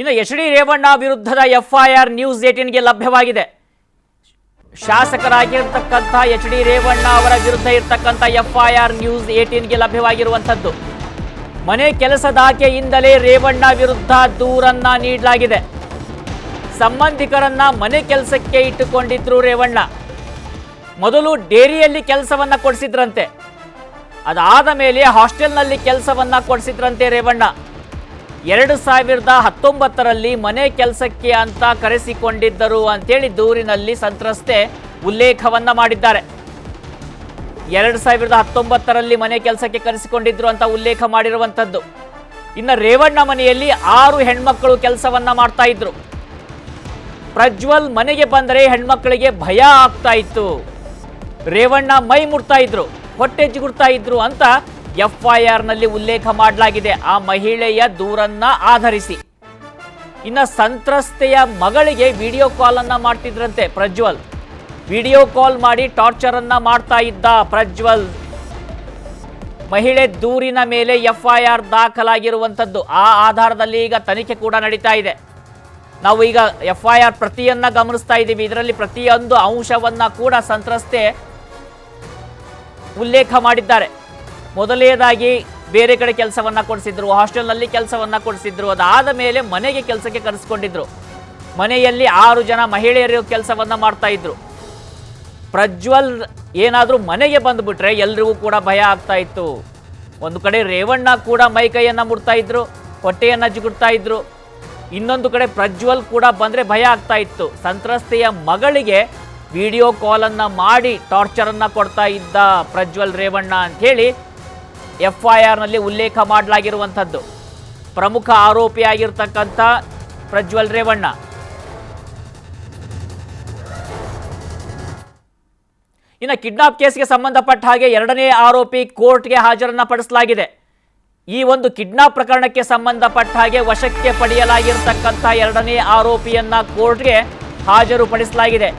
ಇನ್ನು H D Revanna ವಿರುದ್ಧದ FIR news ಏಟೀನ್ಗೆ ಲಭ್ಯವಾಗಿದೆ. ಶಾಸಕರಾಗಿರ್ತಕ್ಕಂಥ ಎಚ್ ಡಿ ರೇವಣ್ಣ ಅವರ ವಿರುದ್ಧ ಇರ್ತಕ್ಕಂಥ ಎಫ್ಐಆರ್ ನ್ಯೂಸ್ ಏಟೀನ್ಗೆ ಲಭ್ಯವಾಗಿರುವಂಥದ್ದು. ಮನೆ ಕೆಲಸದಾಕೆಯಿಂದಲೇ ರೇವಣ್ಣ ವಿರುದ್ಧ ದೂರನ್ನ ನೀಡಲಾಗಿದೆ. ಸಂಬಂಧಿಕರನ್ನ ಮನೆ ಕೆಲಸಕ್ಕೆ ಇಟ್ಟುಕೊಂಡಿದ್ರು ರೇವಣ್ಣ. ಮೊದಲು ಡೇರಿಯಲ್ಲಿ ಕೆಲಸವನ್ನ ಕೊಡಿಸಿದ್ರಂತೆ. ಅದಾದ ಮೇಲೆ ಹಾಸ್ಟೆಲ್ನಲ್ಲಿ ಕೆಲಸವನ್ನ ಕೊಡಿಸಿದ್ರಂತೆ ರೇವಣ್ಣ. ಎರಡು ಸಾವಿರದ ಹತ್ತೊಂಬತ್ತರಲ್ಲಿ ಮನೆ ಕೆಲಸಕ್ಕೆ ಅಂತ ಕರೆಸಿಕೊಂಡಿದ್ದರು ಅಂತೇಳಿ ದೂರಿನಲ್ಲಿ ಸಂತ್ರಸ್ತೆ ಉಲ್ಲೇಖವನ್ನ ಮಾಡಿದ್ದಾರೆ. ಎರಡು ಸಾವಿರದ ಹತ್ತೊಂಬತ್ತರಲ್ಲಿ ಮನೆ ಕೆಲಸಕ್ಕೆ ಕರೆಸಿಕೊಂಡಿದ್ರು ಅಂತ ಉಲ್ಲೇಖ ಮಾಡಿರುವಂಥದ್ದು. ಇನ್ನು ರೇವಣ್ಣ ಮನೆಯಲ್ಲಿ ಆರು ಹೆಣ್ಮಕ್ಕಳು ಕೆಲಸವನ್ನ ಮಾಡ್ತಾ ಇದ್ರು. ಪ್ರಜ್ವಲ್ ಮನೆಗೆ ಬಂದರೆ ಹೆಣ್ಮಕ್ಕಳಿಗೆ ಭಯ ಆಗ್ತಾ ಇತ್ತು. ರೇವಣ್ಣ ಮೈ ಮುಡ್ತಾ ಇದ್ರು, ಹೊಟ್ಟೆ ಜಿಗುಡ್ತಾ ಇದ್ರು ಅಂತ ಎಫ್ಐಆರ್ನಲ್ಲಿ ಉಲ್ಲೇಖ ಮಾಡಲಾಗಿದೆ. ಆ ಮಹಿಳೆಯ ದೂರನ್ನ ಆಧರಿಸಿ. ಇನ್ನು ಸಂತ್ರಸ್ತೆಯ ಮಗಳಿಗೆ ವಿಡಿಯೋ ಕಾಲ್ ಅನ್ನ ಮಾಡ್ತಿದ್ರಂತೆ ಪ್ರಜ್ವಲ್. ವಿಡಿಯೋ ಕಾಲ್ ಮಾಡಿ ಟಾರ್ಚರನ್ನು ಮಾಡ್ತಾ ಇದ್ದ ಪ್ರಜ್ವಲ್. ಮಹಿಳೆ ದೂರಿನ ಮೇಲೆ ಎಫ್ಐಆರ್ ದಾಖಲಾಗಿರುವಂಥದ್ದು. ಆ ಆಧಾರದಲ್ಲಿ ಈಗ ತನಿಖೆ ಕೂಡ ನಡೀತಾ ಇದೆ. ನಾವು ಈಗ ಎಫ್ಐಆರ್ ಪ್ರತಿಯನ್ನ ಗಮನಿಸ್ತಾ ಇದ್ದೀವಿ. ಇದರಲ್ಲಿ ಪ್ರತಿಯೊಂದು ಅಂಶವನ್ನ ಕೂಡ ಸಂತ್ರಸ್ತೆ ಉಲ್ಲೇಖ ಮಾಡಿದ್ದಾರೆ. ಮೊದಲನೇದಾಗಿ ಬೇರೆ ಕಡೆ ಕೆಲಸವನ್ನ ಕೊಡಿಸಿದ್ರು, ಹಾಸ್ಟೆಲ್ನಲ್ಲಿ ಕೆಲಸವನ್ನ ಕೊಡಿಸಿದ್ರು, ಅದಾದ ಮೇಲೆ ಮನೆಗೆ ಕೆಲಸಕ್ಕೆ ಕರೆಸ್ಕೊಂಡಿದ್ರು. ಮನೆಯಲ್ಲಿ ಆರು ಜನ ಮಹಿಳೆಯರು ಕೆಲಸವನ್ನ ಮಾಡ್ತಾ ಇದ್ರು. ಪ್ರಜ್ವಲ್ ಏನಾದರೂ ಮನೆಗೆ ಬಂದುಬಿಟ್ರೆ ಎಲ್ರಿಗೂ ಕೂಡ ಭಯ ಆಗ್ತಾ ಇತ್ತು. ಒಂದು ಕಡೆ ರೇವಣ್ಣ ಕೂಡ ಮೈ ಕೈಯನ್ನು ಮುಡ್ತಾ ಇದ್ರು, ಹೊಟ್ಟೆಯನ್ನು ಜಿಗುಡ್ತಾ ಇದ್ರು. ಇನ್ನೊಂದು ಕಡೆ ಪ್ರಜ್ವಲ್ ಕೂಡ ಬಂದರೆ ಭಯ ಆಗ್ತಾ ಇತ್ತು. ಸಂತ್ರಸ್ತೆಯ ಮಗಳಿಗೆ ವಿಡಿಯೋ ಕಾಲನ್ನು ಮಾಡಿ ಟಾರ್ಚರನ್ನು ಕೊಡ್ತಾ ಇದ್ದ ಪ್ರಜ್ವಲ್ ರೇವಣ್ಣ ಅಂತ ಹೇಳಿ ಎಫ್ ಐ ಆರ್ನಲ್ಲಿ ಉಲ್ಲೇಖ ಮಾಡಲಾಗಿರುವಂಥದ್ದು. ಪ್ರಮುಖ ಆರೋಪಿಯಾಗಿರ್ತಕ್ಕಂಥ ಪ್ರಜ್ವಲ್ ರೇವಣ್ಣ. ಇನ್ನು ಕಿಡ್ನಾಪ್ ಕೇಸ್ಗೆ ಸಂಬಂಧಪಟ್ಟ ಹಾಗೆ ಎರಡನೇ ಆರೋಪಿ ಕೋರ್ಟ್ಗೆ ಹಾಜರನ್ನು ಪಡಿಸಲಾಗಿದೆ. ಈ ಒಂದು ಕಿಡ್ನಾಪ್ ಪ್ರಕರಣಕ್ಕೆ ಸಂಬಂಧಪಟ್ಟ ಹಾಗೆ ವಶಕ್ಕೆ ಪಡೆಯಲಾಗಿರ್ತಕ್ಕಂಥ ಎರಡನೇ ಆರೋಪಿಯನ್ನ ಕೋರ್ಟ್ಗೆ ಹಾಜರುಪಡಿಸಲಾಗಿದೆ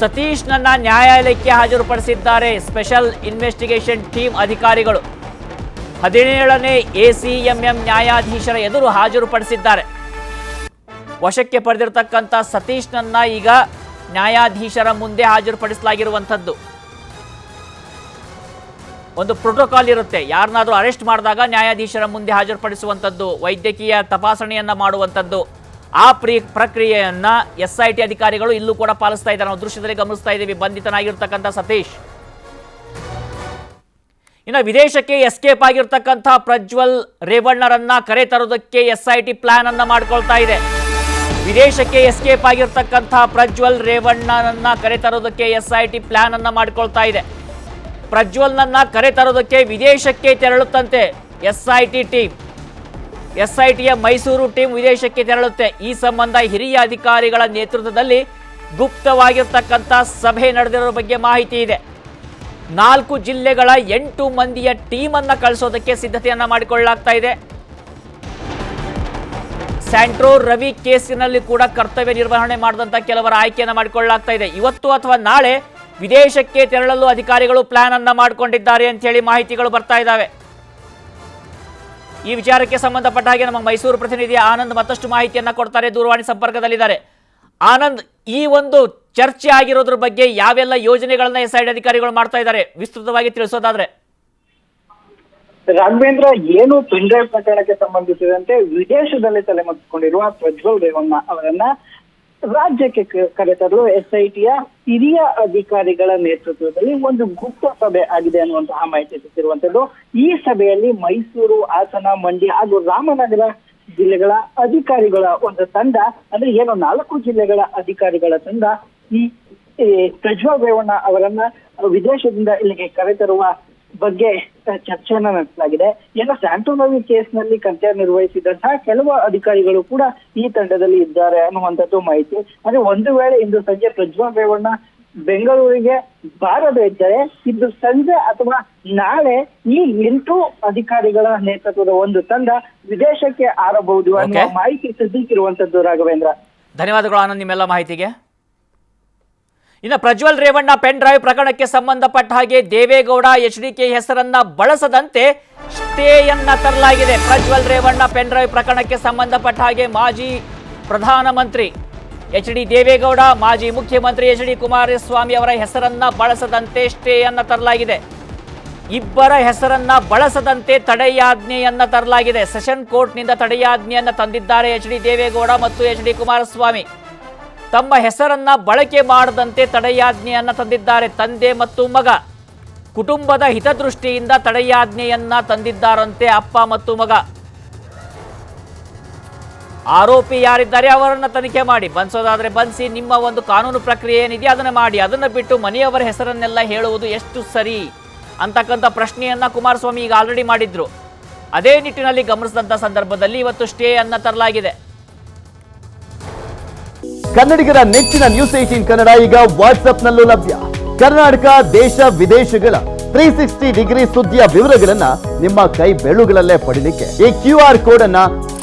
ಸತೀಶ್ನನ್ನ ನ್ಯಾಯಾಲಯಕ್ಕೆ ಹಾಜರುಪಡಿಸಿದ್ದಾರೆ ಸ್ಪೆಷಲ್ ಇನ್ವೆಸ್ಟಿಗೇಷನ್ ಟೀಮ್ ಅಧಿಕಾರಿಗಳು. ಹದಿನೇಳನೇ ಎಸಿಎಂಎಂ ನ್ಯಾಯಾಧೀಶರ ಎದುರು ಹಾಜರುಪಡಿಸಿದ್ದಾರೆ. ವಶಕ್ಕೆ ಪಡೆದಿರತಕ್ಕಂಥ ಸತೀಶ್ನನ್ನ ಈಗ ನ್ಯಾಯಾಧೀಶರ ಮುಂದೆ ಹಾಜರುಪಡಿಸಲಾಗಿರುವಂಥದ್ದು. ಒಂದು ಪ್ರೋಟೋಕಾಲ್ ಇರುತ್ತೆ. ಯಾರನ್ನಾದರೂ ಅರೆಸ್ಟ್ ಮಾಡಿದಾಗ ನ್ಯಾಯಾಧೀಶರ ಮುಂದೆ ಹಾಜರುಪಡಿಸುವಂಥದ್ದು, ವೈದ್ಯಕೀಯ ತಪಾಸಣೆಯನ್ನ ಮಾಡುವಂಥದ್ದು. ಆ ಪ್ರಿ ಪ್ರಕ್ರಿಯೆಯನ್ನ ಎಸ್ ಐ ಟಿ ಅಧಿಕಾರಿಗಳು ಇಲ್ಲೂ ಕೂಡ ಪಾಲಿಸ್ತಾ ಇದ್ದಾರೆ. ನಾವು ದೃಶ್ಯದಲ್ಲಿ ಗಮನಿಸ್ತಾ ಇದ್ದೀವಿ. ಬಂಧಿತನಾಗಿರ್ತಕ್ಕಂಥ ಸತೀಶ್. ಇನ್ನು ವಿದೇಶಕ್ಕೆ ಎಸ್ಕೇಪ್ ಆಗಿರ್ತಕ್ಕಂಥ ಪ್ರಜ್ವಲ್ ರೇವಣ್ಣರನ್ನ ಕರೆ ತರೋದಕ್ಕೆ ಎಸ್ ಐ ಟಿ ಪ್ಲಾನ್ ಅನ್ನ ಮಾಡ್ಕೊಳ್ತಾ ಇದೆ. ವಿದೇಶಕ್ಕೆ ಎಸ್ಕೇಪ್ ಆಗಿರ್ತಕ್ಕಂಥ ಪ್ರಜ್ವಲ್ ರೇವಣ್ಣನನ್ನ ಕರೆ ತರೋದಕ್ಕೆ ಎಸ್ ಐ ಟಿ ಪ್ಲಾನ್ ಅನ್ನ ಮಾಡ್ಕೊಳ್ತಾ ಇದೆ. ಪ್ರಜ್ವಲ್ನನ್ನ ಕರೆ ತರೋದಕ್ಕೆ ವಿದೇಶಕ್ಕೆ ತೆರಳುತ್ತಂತೆ S I T team. S I ಟಿಯ Mysuru team ವಿದೇಶಕ್ಕೆ ತೆರಳುತ್ತೆ. ಈ ಸಂಬಂಧ ಹಿರಿಯ ಅಧಿಕಾರಿಗಳ ನೇತೃತ್ವದಲ್ಲಿ ಗುಪ್ತವಾಗಿರ್ತಕ್ಕಂಥ ಸಭೆ ನಡೆದಿರೋ ಬಗ್ಗೆ ಮಾಹಿತಿ ಇದೆ. ನಾಲ್ಕು ಜಿಲ್ಲೆಗಳ ಎಂಟು ಮಂದಿಯ ಟೀಮನ್ನು ಕಳಿಸೋದಕ್ಕೆ ಸಿದ್ಧತೆಯನ್ನ ಮಾಡಿಕೊಳ್ಳಲಾಗ್ತಾ ಇದೆ. ಸ್ಯಾಂಟ್ರೋ ರವಿ ಕೇಸಿನಲ್ಲಿ ಕೂಡ ಕರ್ತವ್ಯ ನಿರ್ವಹಣೆ ಮಾಡಿದಂಥ ಕೆಲವರ ಆಯ್ಕೆಯನ್ನು ಮಾಡಿಕೊಳ್ಳಲಾಗ್ತಾ ಇದೆ. ಇವತ್ತು ಅಥವಾ ನಾಳೆ ವಿದೇಶಕ್ಕೆ ತೆರಳಲು ಅಧಿಕಾರಿಗಳು ಪ್ಲಾನ್ ಅನ್ನ ಮಾಡಿಕೊಂಡಿದ್ದಾರೆ ಅಂತ ಹೇಳಿ ಮಾಹಿತಿಗಳು ಬರ್ತಾ ಇದ್ದಾವೆ. ಈ ವಿಚಾರಕ್ಕೆ ಸಂಬಂಧಪಟ್ಟ ಹಾಗೆ ನಮ್ಮ ಮೈಸೂರು ಪ್ರತಿನಿಧಿ ಆನಂದ್ ಮತ್ತಷ್ಟು ಮಾಹಿತಿಯನ್ನ ಕೊಡ್ತಾರೆ. ದೂರವಾಣಿ ಸಂಪರ್ಕದಲ್ಲಿದ್ದಾರೆ. ಆನಂದ್, ಈ ಒಂದು ಚರ್ಚೆ ಆಗಿರೋದ್ರ ಬಗ್ಗೆ ಯಾವೆಲ್ಲ ಯೋಜನೆಗಳನ್ನ ಎಸ್ ಐ ಡಿ ಅಧಿಕಾರಿಗಳು ಮಾಡ್ತಾ ಇದ್ದಾರೆ? ವಿಸ್ತೃತವಾಗಿ ತಿಳಿಸೋದಾದ್ರೆ. ರಾಘವೇಂದ್ರ, ಏನು ಪಿಂಡ್ರೈವ್ ಪ್ರಕರಣಕ್ಕೆ ಸಂಬಂಧಿಸಿದಂತೆ ವಿದೇಶದಲ್ಲಿ ತಲೆಮರೆಸಿಕೊಂಡಿರುವ ಪ್ರಜ್ವಲ್ ರೇವಣ್ಣ ಅವರನ್ನ ರಾಜ್ಯಕ್ಕೆ ಕರೆತರಲು ಎಸ್ ಐ ಟಿಯ ಹಿರಿಯ ಅಧಿಕಾರಿಗಳ ನೇತೃತ್ವದಲ್ಲಿ ಒಂದು ಗುಪ್ತ ಸಭೆ ಆಗಿದೆ ಅನ್ನುವಂತಹ ಮಾಹಿತಿ ಸಿಕ್ಕಿರುವಂತದ್ದು ಈ ಸಭೆಯಲ್ಲಿ ಮೈಸೂರು, ಹಾಸನ, ಮಂಡ್ಯ ಹಾಗೂ ರಾಮನಗರ ಜಿಲ್ಲೆಗಳ ಅಧಿಕಾರಿಗಳ ಒಂದು ತಂಡ, ಅಂದ್ರೆ ಏನು ನಾಲ್ಕು ಜಿಲ್ಲೆಗಳ ಅಧಿಕಾರಿಗಳ ತಂಡ, ಈ ಪ್ರಜ್ವಲ್ ರೇವಣ್ಣ ಅವರನ್ನ ವಿದೇಶದಿಂದ ಇಲ್ಲಿಗೆ ಕರೆತರುವ ಬಗ್ಗೆ ಚರ್ಚೆಯನ್ನ ನಡೆಸಲಾಗಿದೆ. ಏನು ಸ್ಯಾಂಟೋನೋವಿ ಕೇಸ್ನಲ್ಲಿ ಕರ್ತವ್ಯ ನಿರ್ವಹಿಸಿದಂತಹ ಕೆಲವು ಅಧಿಕಾರಿಗಳು ಕೂಡ ಈ ತಂಡದಲ್ಲಿ ಇದ್ದಾರೆ ಅನ್ನುವಂಥದ್ದು ಮಾಹಿತಿ. ಅಂದ್ರೆ ಒಂದು ವೇಳೆ ಇಂದು ಸಂಜೆ ಪ್ರಜ್ವಲ್ ರೇವಣ್ಣ ಬೆಂಗಳೂರಿಗೆ ಬಾರದೇ ಇದ್ದರೆ ಇಂದು ಸಂಜೆ ಅಥವಾ ನಾಳೆ ಈ ಎಂಟು ಅಧಿಕಾರಿಗಳ ನೇತೃತ್ವದ ಒಂದು ತಂಡ ವಿದೇಶಕ್ಕೆ ಆರಬಹುದು Okay. ಮಾಹಿತಿ ಸದ್ಯಕ್ಕಿರುವಂತದ್ದು ರಾಘವೇಂದ್ರ. ಧನ್ಯವಾದಗಳು ಆನಂದ್ ನಿಮ್ಮೆಲ್ಲ ಮಾಹಿತಿಗೆ. ಇನ್ನು ಪ್ರಜ್ವಲ್ ರೇವಣ್ಣ ಪೆನ್ ಡ್ರೈವ್ ಪ್ರಕರಣಕ್ಕೆ ಸಂಬಂಧಪಟ್ಟ ಹಾಗೆ ದೇವೇಗೌಡ ಎಚ್ ಡಿ ಕೆ ಹೆಸರನ್ನ ಬಳಸದಂತೆ ಸ್ಟೇಯನ್ನ ತರಲಾಗಿದೆ ಪ್ರಜ್ವಲ್ ರೇವಣ್ಣ ಪೆನ್ ಡ್ರೈವ್ ಪ್ರಕರಣಕ್ಕೆ ಸಂಬಂಧಪಟ್ಟ ಹಾಗೆ ಮಾಜಿ ಪ್ರಧಾನಮಂತ್ರಿ ಎಚ್ ಡಿ ದೇವೇಗೌಡ, ಮಾಜಿ ಮುಖ್ಯಮಂತ್ರಿ ಎಚ್ ಡಿ ಕುಮಾರಸ್ವಾಮಿ ಅವರ ಹೆಸರನ್ನ ಬಳಸದಂತೆ ಸ್ಟೇಯನ್ನ ತರಲಾಗಿದೆ. ಇಬ್ಬರ ಹೆಸರನ್ನ ಬಳಸದಂತೆ ತಡೆಯಾಜ್ಞೆಯನ್ನ ತರಲಾಗಿದೆ. ಸೆಷನ್ ಕೋರ್ಟ್ನಿಂದ ತಡೆಯಾಜ್ಞೆಯನ್ನ ತಂದಿದ್ದಾರೆ ಎಚ್ ಡಿ ದೇವೇಗೌಡ ಮತ್ತು ಎಚ್ ಡಿ ಕುಮಾರಸ್ವಾಮಿ. ತಮ್ಮ ಹೆಸರನ್ನ ಬಳಕೆ ಮಾಡದಂತೆ ತಡೆಯಾಜ್ಞೆಯನ್ನ ತಂದಿದ್ದಾರೆ. ತಂದೆ ಮತ್ತು ಮಗ. ಕುಟುಂಬದ ಹಿತದೃಷ್ಟಿಯಿಂದ ತಡೆಯಾಜ್ಞೆಯನ್ನ ತಂದಿದ್ದಾರಂತೆ ಅಪ್ಪ ಮತ್ತು ಮಗ. ಆರೋಪಿ ಯಾರಿದ್ದಾರೆ ಅವರನ್ನ ತನಿಖೆ ಮಾಡಿ. ಬನ್ಸೋದಾದ್ರೆ ಬನ್ಸಿ ನಿಮ್ಮ ಒಂದು ಕಾನೂನು ಪ್ರಕ್ರಿಯೆ ಏನಿದೆ ಅದನ್ನ ಮಾಡಿ. ಅದನ್ನ ಬಿಟ್ಟು ಮನೆಯವರ ಹೆಸರನ್ನೆಲ್ಲ ಹೇಳುವುದು ಎಷ್ಟು ಸರಿ ಅಂತಕ್ಕಂಥ ಪ್ರಶ್ನೆಯನ್ನ ಕುಮಾರಸ್ವಾಮಿ ಈಗ ಆಲ್ರೆಡಿ ಮಾಡಿದ್ರು. ಅದೇ ನಿಟ್ಟಿನಲ್ಲಿ ಗಮನಿಸಿದಂಥ ಸಂದರ್ಭದಲ್ಲಿ ಇವತ್ತು ಸ್ಟೇ ಅನ್ನ ತರಲಾಗಿದೆ. ಕನ್ನಡಿಗರ ನೆಚ್ಚಿನ ನ್ಯೂಸ್ ಏಟೀನ್ ಕನ್ನಡ ಈಗ ವಾಟ್ಸ್ಆಪ್ನಲ್ಲೂ ಲಭ್ಯ. ಕರ್ನಾಟಕ, ದೇಶ, ವಿದೇಶಗಳ ತ್ರೀ ಸಿಕ್ಸ್ಟಿ ಡಿಗ್ರಿ ಸುದ್ದಿಯ ವಿವರಗಳನ್ನ ನಿಮ್ಮ ಕೈ ಬೆಳುಗಳಲ್ಲೇ ಪಡೀಲಿಕ್ಕೆ ಈ ಕ್ಯೂ ಆರ್ ಕೋಡ್ ಅನ್ನ